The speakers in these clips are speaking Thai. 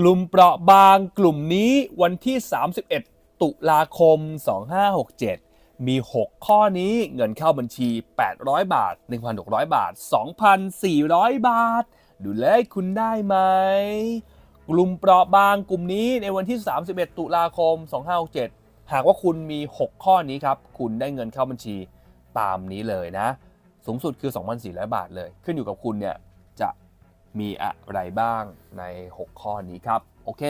กลุ่มเปราะบางกลุ่มนี้วันที่ 31 ตุลาคม 2567 มี 6 ข้อนี้เงินเข้าบัญชี 800 บาท 1,600 บาท 2,400 บาท ดูเลยคุณได้ไหม กลุ่มเปราะบางกลุ่มนี้ในวันที่ 31 ตุลาคม 2567 หากว่าคุณมี 6 ข้อนี้ครับ คุณได้เงินเข้าบัญชีตามนี้เลยนะ สูงสุดคือ 2,400 บาทเลย ขึ้นอยู่กับคุณเนี่ย มีอะไรบ้างใน 6 ข้อนี้ครับ โอเค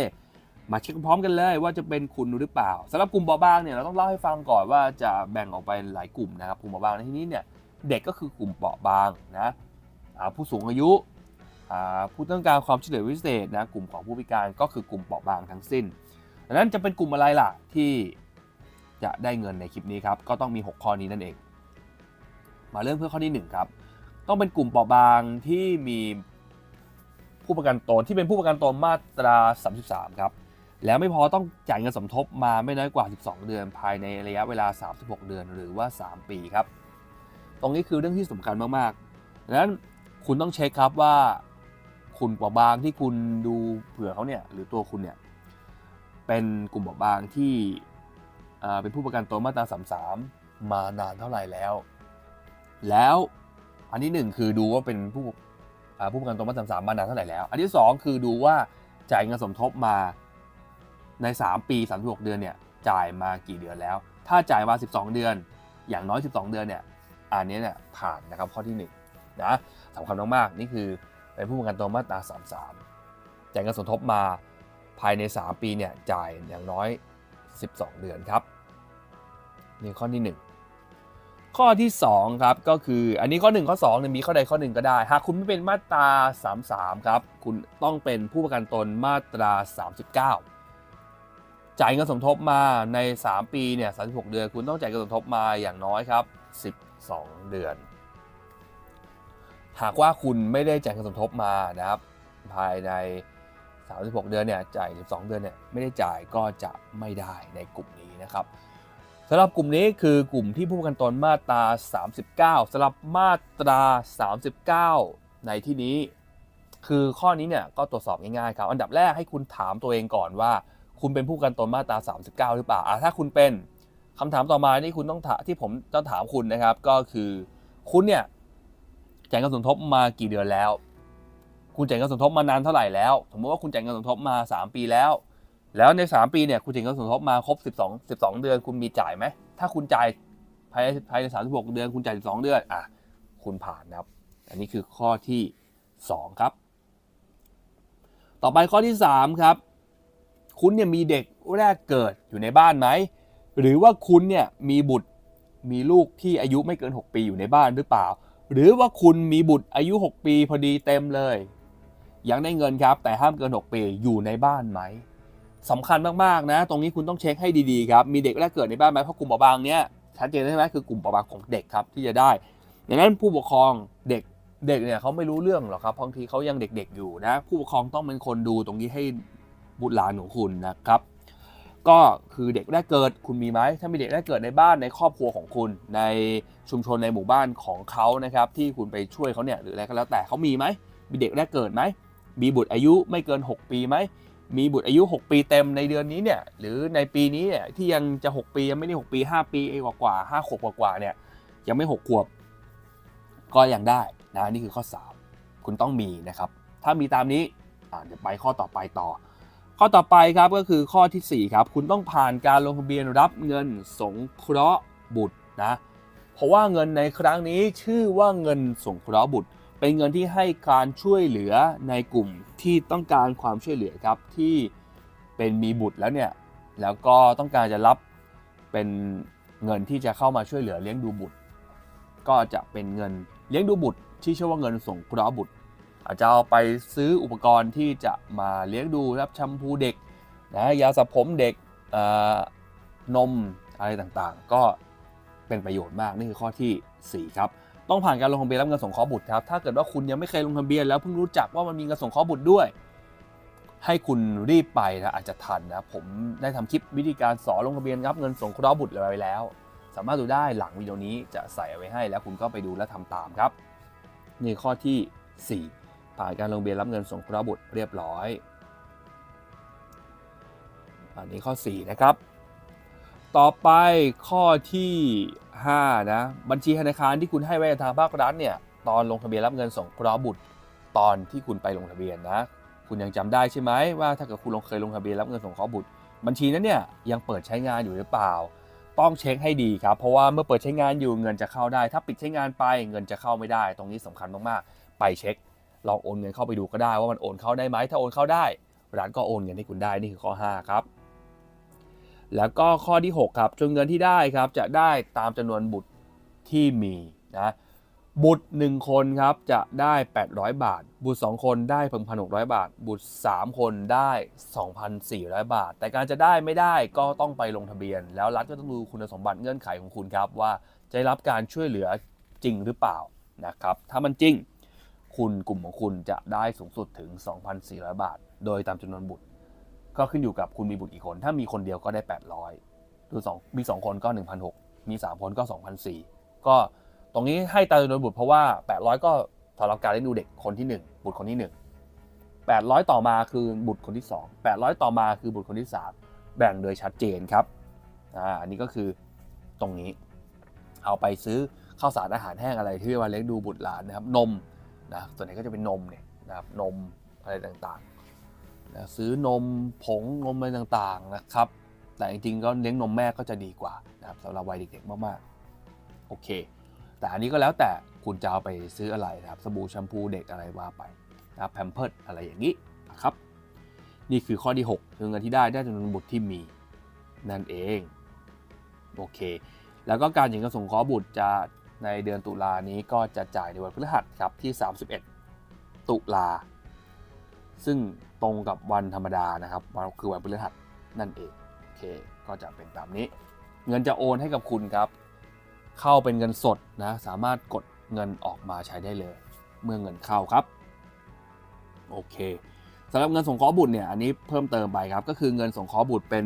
มาเช็คพร้อมกันเลยว่าจะเป็นคุณหรือเปล่าสำหรับกลุ่มเบาบางเนี่ยเราต้องเล่าให้ฟังก่อนว่าจะแบ่งออกไปหลายกลุ่มนะครับกลุ่มเบาบางในที่นี้เนี่ยเด็กก็คือกลุ่มเปราะบางนะผู้สูงอายุผู้ต้องการความช่วยเหลือพิเศษนะกลุ่มของผู้พิการก็คือกลุ่มเปราะบางทั้งสิ้นดังนั้นจะเป็นกลุ่มอะไรล่ะที่จะได้เงินในคลิปนี้ครับก็ต้องมี 6 ข้อนี้นั่นเอง มาเริ่มเพื่อข้อที่ 1 ครับ ต้องเป็นกลุ่มเปราะบางที่มี ผู้ประกันตนที่เป็นผู้ประกันตนมาตรา 33 ครับ แล้วไม่พอต้องจ่ายเงินสมทบมาไม่น้อยกว่า 12 เดือน ภายในระยะเวลา 36 เดือนหรือว่า 3 ปีครับ ตรงนี้คือเรื่องที่สำคัญมากๆดังนั้นคุณต้องเช็คครับว่า คุณเปราะบางที่คุณดูเผื่อเขาเนี่ยหรือตัวคุณเนี่ยเป็นกลุ่มเปราะบางที่เป็นผู้ประกันตนมาตรา 33 มานานเท่าไหร่แล้ว แล้วอันที่หนึ่งคือดูว่าเป็นผู้ ผู้ประกันตนมาตราสามมานานเท่าไหร่แล้ว อันที่สองคือดูว่าจ่ายเงินสมทบมาใน 3 ปี 36 เดือนเนี่ยจ่ายมากี่เดือนแล้ว ถ้าจ่ายมา 12 เดือน อย่างน้อย 12 เดือนเนี่ยอันนี้เนี่ยผ่านนะครับข้อที่1นะสำคัญมากๆนี่คือเป็นผู้ประกันตนมาตรา 33 จ่ายเงินสมทบมาภายใน 3 ปีเนี่ยจ่ายอย่างน้อย 12 เดือนครับนี่ข้อที่ 1 ข้อที่ 2 ครับ ก็คืออันนี้ข้อ 1 ข้อ2เนี่ยมีข้อใดข้อหนึ่งก็ได้ หากคุณไม่เป็นมาตรา 33 ครับ คุณต้องเป็นผู้ประกันตนมาตรา 39 จ่ายเงินสมทบมาใน 3 ปีเนี่ย36 เดือน คุณต้องจ่ายเงินสมทบมาอย่างน้อยครับ 12 เดือน หากว่าคุณไม่ได้จ่ายเงินสมทบมานะครับ ภายใน 36 เดือนเนี่ยจ่าย 12 เดือนเนี่ยไม่ได้จ่ายก็จะไม่ได้ในกลุ่มนี้นะครับ สำหรับกลุ่มนี้คือกลุ่มที่ผู้ประกันตนมาตรา 39สำหรับมาตรา 39 ในที่นี้ คือข้อนี้เนี่ยก็ตรวจสอบง่ายๆครับ อันดับแรกให้คุณถามตัวเองก่อนว่า คุณเป็นผู้ประกันตนมาตรา 39 หรือเปล่าถ้าคุณเป็นคำถามต่อมานี่คุณต้องถามที่ผมต้องถามคุณนะครับ ก็คือคุณเนี่ยจ่ายเงินสมทบมากี่เดือนแล้ว คุณจ่ายเงินสมทบมานานเท่าไหร่แล้ว สมมติว่าคุณจ่ายเงินสมทบมา 3 ปีแล้ว แล้วใน 3 ปีเนี่ยคุณจ่ายเงินสมทบมาครบ 12 12 เดือนคุณมีจ่ายไหม ถ้าคุณจ่ายภายในภายใน36 เดือนคุณจ่าย 12 เดือนอะคุณผ่านนะครับ อันนี้คือข้อที่ 2 ครับ ต่อไปข้อที่ 3 ครับ คุณเนี่ยมีเด็กแรกเกิดอยู่ในบ้านไหม หรือว่าคุณเนี่ยมีบุตรมีลูกที่อายุไม่เกิน 6 ปีอยู่ในบ้านหรือเปล่า หรือว่าคุณมีบุตรอายุ 6 ปีพอดีเต็มเลย ยังได้เงินครับ แต่ห้ามเกิน 6 ปีอยู่ในบ้านไหม สำคัญมากๆนะ ตรงนี้คุณต้องเช็คให้ดีๆครับ มีเด็กแรกเกิดในบ้านไหมเพราะกลุ่มเปราะบางเนี้ยชัดเจนใช่ไหมคือกลุ่มเปราะบางของเด็กครับที่จะได้ดังนั้นผู้ปกครองเด็กเด็กเนี่ยเขาไม่รู้เรื่องหรอกครับบางทีเขายังเด็กๆอยู่นะ ผู้ปกครองต้องเป็นคนดูตรงนี้ให้บุตรหลานของคุณนะครับ ก็คือเด็กแรกเกิดคุณมีไหมถ้ามีเด็กแรกเกิดในบ้านในครอบครัวของคุณ ในชุมชนในหมู่บ้านของเขานะครับที่คุณไปช่วยเขาเนี่ยหรืออะไรก็แล้วแต่เขามีไหมมีเด็กแรกเกิดไหมมีบุตรอายุไม่เกิน 6 ปีไหม มีบุตรอายุ 6 ปีเต็มในเดือนนี้เนี่ยหรือในปีนี้เนี่ยที่ยังจะ 6 ปียังไม่ได้ 6 ปี 5 ปีกว่ากว่าห้าขวบกว่าๆเนี่ยยังไม่ 6 ขวบ ก็ยังได้นะนี่คือข้อ 3 คุณต้องมีนะครับ ถ้ามีตามนี้อ่าเดี๋ยวไปข้อต่อไปต่อ ข้อต่อไปครับก็คือข้อทีสี่ 4 ครับ คุณต้องผ่านการลงทะเบียนรับเงินสงเคราะห์บุตรนะเพราะว่าเงินในครั้งนี้ชื่อว่าเงินสงเคราะห์บุตร เป็นเงินที่ให้การช่วยเหลือในกลุ่มที่ต้องการความช่วยเหลือครับที่เป็นมีบุตรแล้วเนี่ยแล้วก็ต้องการจะรับเป็นเงินที่จะเข้ามาช่วยเหลือเลี้ยงดูบุตร ก็จะเป็นเงินเลี้ยงดูบุตร ที่ชื่อว่าเงินสงเคราะห์บุตร อาจจะเอาไปซื้ออุปกรณ์ที่จะมาเลี้ยงดูรับแชมพูเด็กนะยาสระผมเด็กนมอะไรต่างๆ ก็เป็นประโยชน์มากนี่คือข้อทีสี่4 ครับ ต้องผ่านการลงทะเบียนรับเงินสงเคราะห์บุตรครับ ถ้าเกิดว่าคุณยังไม่เคยลงทะเบียนแล้วเพิ่งรู้จักว่ามันมีเงินสงเคราะห์บุตรด้วย ให้คุณรีบไปนะอาจจะทันนะผมได้ทำคลิปวิธีการสอนลงทะเบียนรับเงินสงเคราะห์บุตรอาไว้แล้ว สามารถดูได้หลังวิดีโอนี้จะใส่ไว้ให้แล้วคุณก็ไปดูและทำตามครับนี่ข้อที่ 4 ผ่านการลงทะเบียนรับเงินสงเคราะห์บุตรเรียบร้อย อันนี้ข้อ 4 นะครับ ต่อไปข้อที่ 5 นะ บัญชีธนาคารที่คุณให้ไว้ทางภาครัฐเนี่ยตอนลงทะเบียนรับเงินสงเคราะห์บุตรตอนที่คุณไปลงทะเบียนนะ คุณยังจำได้ใช่ไหมว่าถ้าเกิดคุณลงเคยลงทะเบียนรับเงินสงเคราะห์บุตร บัญชีนั้นเนี่ยยังเปิดใช้งานอยู่หรือเปล่า ต้องเช็คให้ดีครับเพราะว่าเมื่อเปิดใช้งานอยู่เงินจะเข้าได้ ถ้าปิดใช้งานไปเงินจะเข้าไม่ได้ ตรงนี้สำคัญมากๆ ไปเช็คลองโอนเงินเข้าไปดูก็ได้ว่ามันโอนเข้าได้ไหมถ้าโอนเข้าได้ร้านก็โอนเงินให้คุณได้นี่คือข้อ 5 ครับ แล้วก็ข้อที่ 6 ครับจำนวนเงินที่ได้ครับจะได้ตามจำนวนบุตรที่มีนะบุตร 1 คนครับจะได้ 800 บาท บุตร 2 คนได้1,600บาท บุตร 3 คนได้ 2,400 บาท แต่การจะได้ไม่ได้ก็ต้องไปลงทะเบียน แล้วรัฐก็ต้องดูคุณสมบัติเงื่อนไขของคุณครับ ว่าจะได้รับการช่วยเหลือจริงหรือเปล่านะครับถ้ามันจริง คุณกลุ่มของคุณจะได้สูงสุดถึง 2,400 บาท โดยตามจำนวนบุตร ก็ขึ้นอยู่กับคุณมีบุตรกี่คน ถ้ามีคนเดียวก็ได้ 800ดูสองมี 2 คนก็ 1,600 มี 3 คนก็ 2,400 ก็ตรงนี้ให้ตามจำนวนบุตรเพราะว่า 800 ก็สำหรับการเลี้ยงดูเด็กคนที่ 1 บุตรคนที่ 1 800 ต่อมาคือบุตรคนที่ 2 800 ต่อมาคือบุตรคนที่ 3 แบ่งโดยชัดเจนครับอ่าอันนี้ก็คือตรงนี้ เอาไปซื้อข้าวสารอาหารแห้งอะไรที่ว่าเลี้ยงดูบุตรหลานนะครับนมนะส่วนใหญ่ก็จะเป็นนมเนี่ยนะครับนมอะไรต่างๆ นะซื้อนมผงนมอะไรต่างๆนะครับ แต่จริงๆก็เลี้ยงนมแม่ก็จะดีกว่านะครับสำหรับวัยเด็กๆมากๆโอเค แต่อันนี้ก็แล้วแต่คุณจะเอาไปซื้ออะไรนะครับสบู่แชมพูเด็กอะไรว่าไปนะแพมเพิร์ดอะไรอย่างนี้นะครับ นี่คือข้อที่6คือเงินที่ได้ได้จำนวนบุตรที่มีนั่นเองโอเค แล้วก็การหญิงกระสงเคราะห์บุตรจะในเดือนตุลานี้ก็จะจ่ายในวันพฤหัสครับที่ 31 ตุลา ซึ่งตรงกับวันธรรมดานะครับวันคือวันพฤหัสนั่นเองโอเคก็จะเป็นตามนี้ เงินจะโอนให้กับคุณครับ เข้าเป็นเงินสดนะสามารถกดเงินออกมาใช้ได้เลย เมื่อเงินเข้าครับโอเคสำหรับเงินสงเคราะห์บุตรเนี่ยอันนี้เพิ่มเติมไปครับ ก็คือเงินสงเคราะห์บุตรเป็น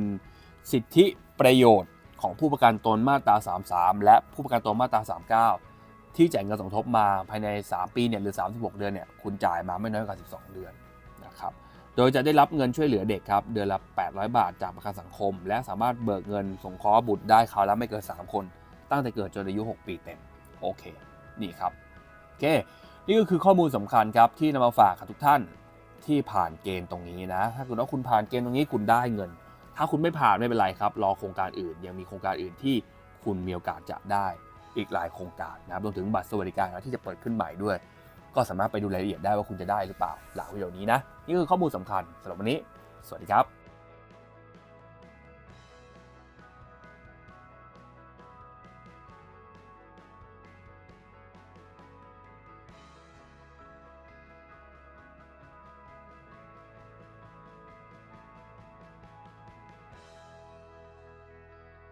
สิทธิประโยชน์ของผู้ประกันตนมาตรา 33 และผู้ประกันตนมาตรา 39 ที่จ่ายเงินสมทบมาภายใน 3 ปีเนี่ยหรือ 36 เดือนเนี่ยคุณจ่ายมาไม่น้อยกว่า 12 เดือน นะครับโดยจะได้รับเงินช่วยเหลือเด็กครับเดือนละ 800 บาทจากประกันสังคม และสามารถเบิกเงินสงเคราะห์บุตรได้คราวละไม่เกิน 3 คน ตั้งแต่เกิดจนอายุ 6 ปีเต็มโอเค นี่ครับโอเค นี่ก็คือข้อมูลสำคัญครับที่นำมาฝากกับทุกท่านที่ผ่านเกณฑ์ตรงนี้นะ ถ้าคุณว่าคุณผ่านเกณฑ์ตรงนี้คุณได้เงิน ถ้าคุณไม่ผ่านไม่เป็นไรครับ รอโครงการอื่น ยังมีโครงการอื่นที่คุณมีโอกาสจะได้อีกหลายโครงการนะครับรวมถึงบัตรสวัสดิการที่จะเปิดขึ้นใหม่ด้วย ก็สามารถไปดูรายละเอียดได้ว่าคุณจะได้หรือเปล่าหลังวิดีโอนี้นะ นี่คือข้อมูลสำคัญสำหรับวันนี้ สวัสดีครับ